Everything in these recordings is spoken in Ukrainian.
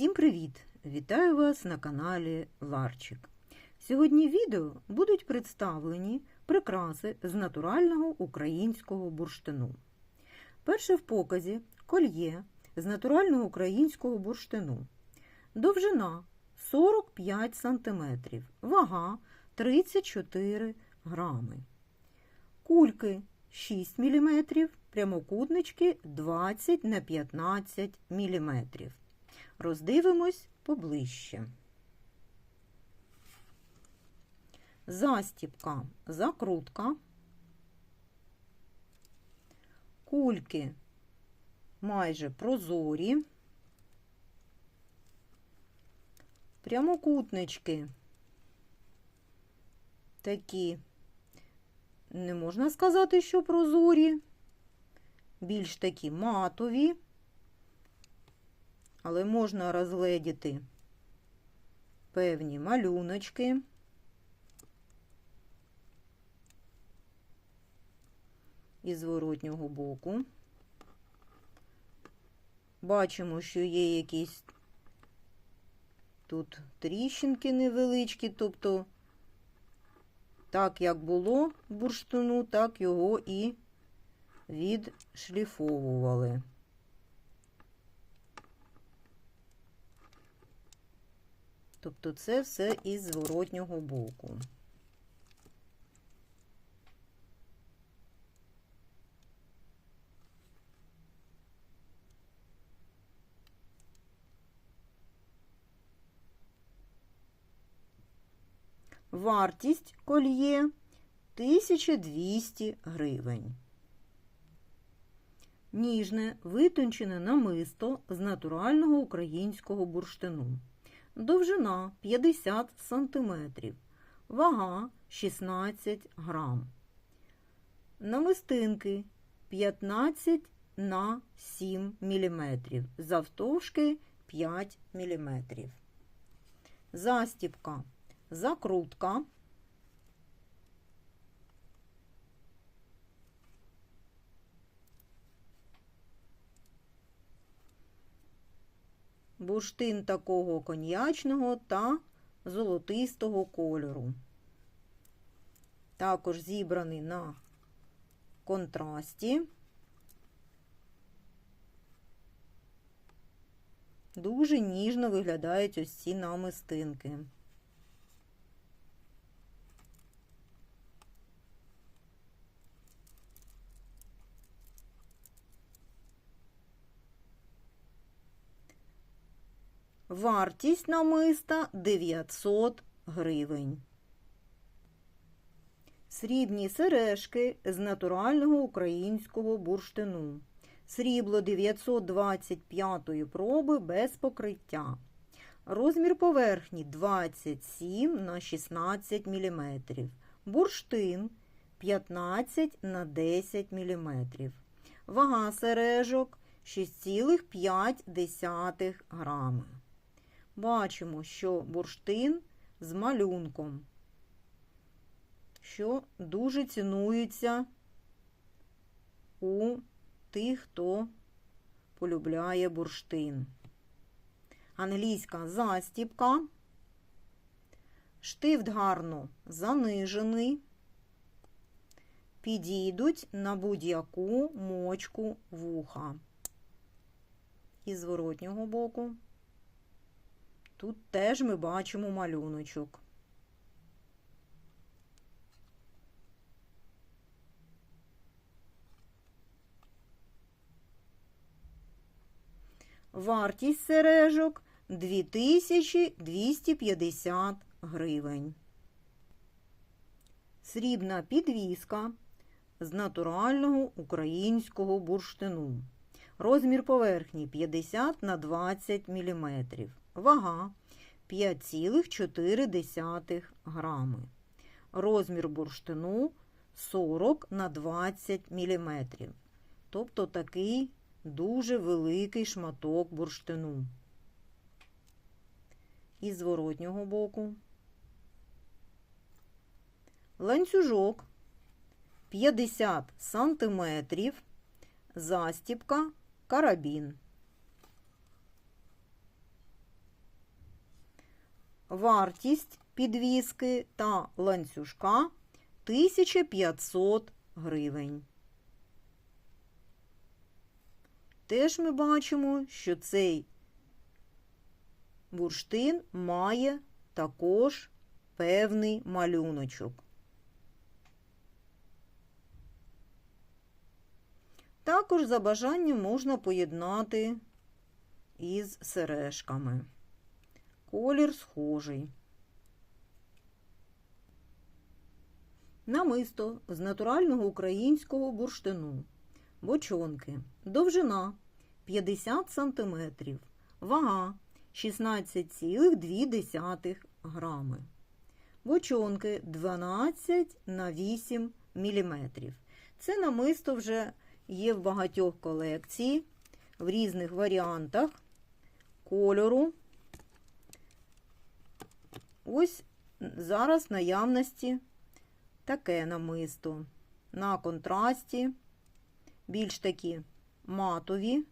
Всім привіт! Вітаю вас на каналі Ларчик. Сьогодні в відео будуть представлені прикраси з натурального українського бурштину. Перше в показі кольє з натурального українського бурштину. Довжина 45 см, вага 34 грами. Кульки 6 мм, прямокутнички 20 на 15 мм. Роздивимось поближче. Застіпка, закрутка, кульки майже прозорі, прямокутнички такі, не можна сказати, що прозорі, більш такі матові але можна розгледіти певні малюночки. Із зворотнього боку. Бачимо, що є якісь тут тріщинки невеличкі, тобто, так як було бурштину, так його і відшліфовували. Тобто це все із зворотнього боку. Вартість кольє 1200 гривень. Ніжне витончене намисто з натурального українського бурштину довжина 50 см, вага 16 грам. Намистинки 15 на 7 мм, завтовшки 5 мм. Застіпка, закрутка. Бурштин такого коньячного та золотистого кольору. Також зібраний на контрасті. Дуже ніжно виглядають ось ці намистинки. Вартість намиста 900 гривень. Срібні сережки з натурального українського бурштину. Срібло 925 проби без покриття. Розмір поверхні 27 на 16 мм. Бурштин 15 на 10 мм. Вага сережок 6,5 грами бачимо, що бурштин з малюнком, що дуже цінується у тих, хто полюбляє бурштин. Англійська застіпка, штифт гарно занижений, підійдуть на будь-яку мочку вуха. Із зворотнього боку. Тут теж ми бачимо малюночок. Вартість сережок 2250 гривень. Срібна підвіска з натурального українського бурштину. Розмір поверхні 50 на 20 мм вага 5,4 грами. Розмір бурштину 40 на 20 мм. Тобто такий дуже великий шматок бурштину. Із зворотнього боку. Ланцюжок 50 см, застіпка, карабін. Вартість підвіски та ланцюжка 1500 гривень. Теж ми бачимо, що цей бурштин має також певний малюночок. Також за бажанням можна поєднати із сережками. Колір схожий. Намисто з натурального українського бурштину. Бочонки. Довжина 50 см. Вага 16,2 грами. Бочонки 12 на 8 мм. Це намисто вже є в багатьох колекції, в різних варіантах кольору. Ось зараз наявності таке намисто. На контрасті, більш такі матові,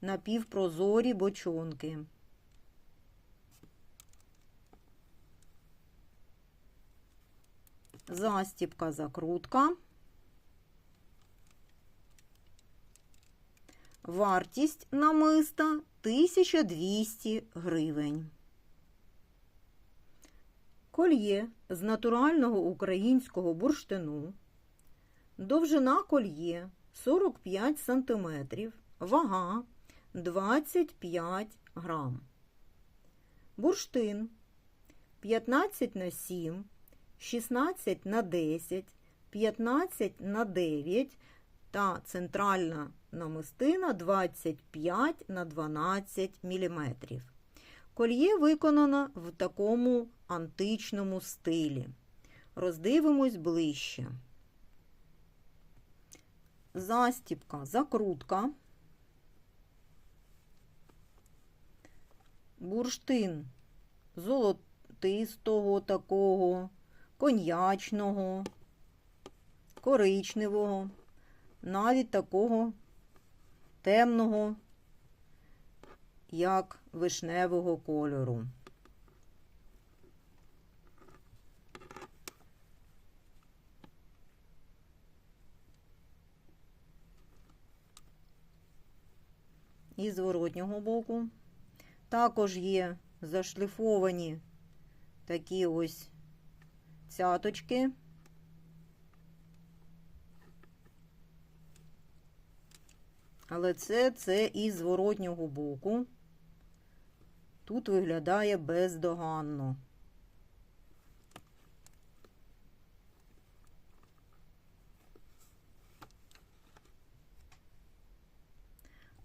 напівпрозорі бочонки. Застіпка, закрутка. Вартість намиста 1200 гривень. Кольє з натурального українського бурштину. Довжина кольє 45 см. Вага 25 грам. Бурштин 15 на 7, 16 на 10, 15 на 9 та центральна намистина 25 на 12 мм. Кольє виконано в такому античному стилі. Роздивимось ближче. Застіпка, закрутка. Бурштин золотистого такого, коньячного, коричневого, навіть такого темного, як вишневого кольору. І зворотнього боку. Також є зашліфовані такі ось цяточки. Але це, це із зворотнього боку. Тут виглядає бездоганно.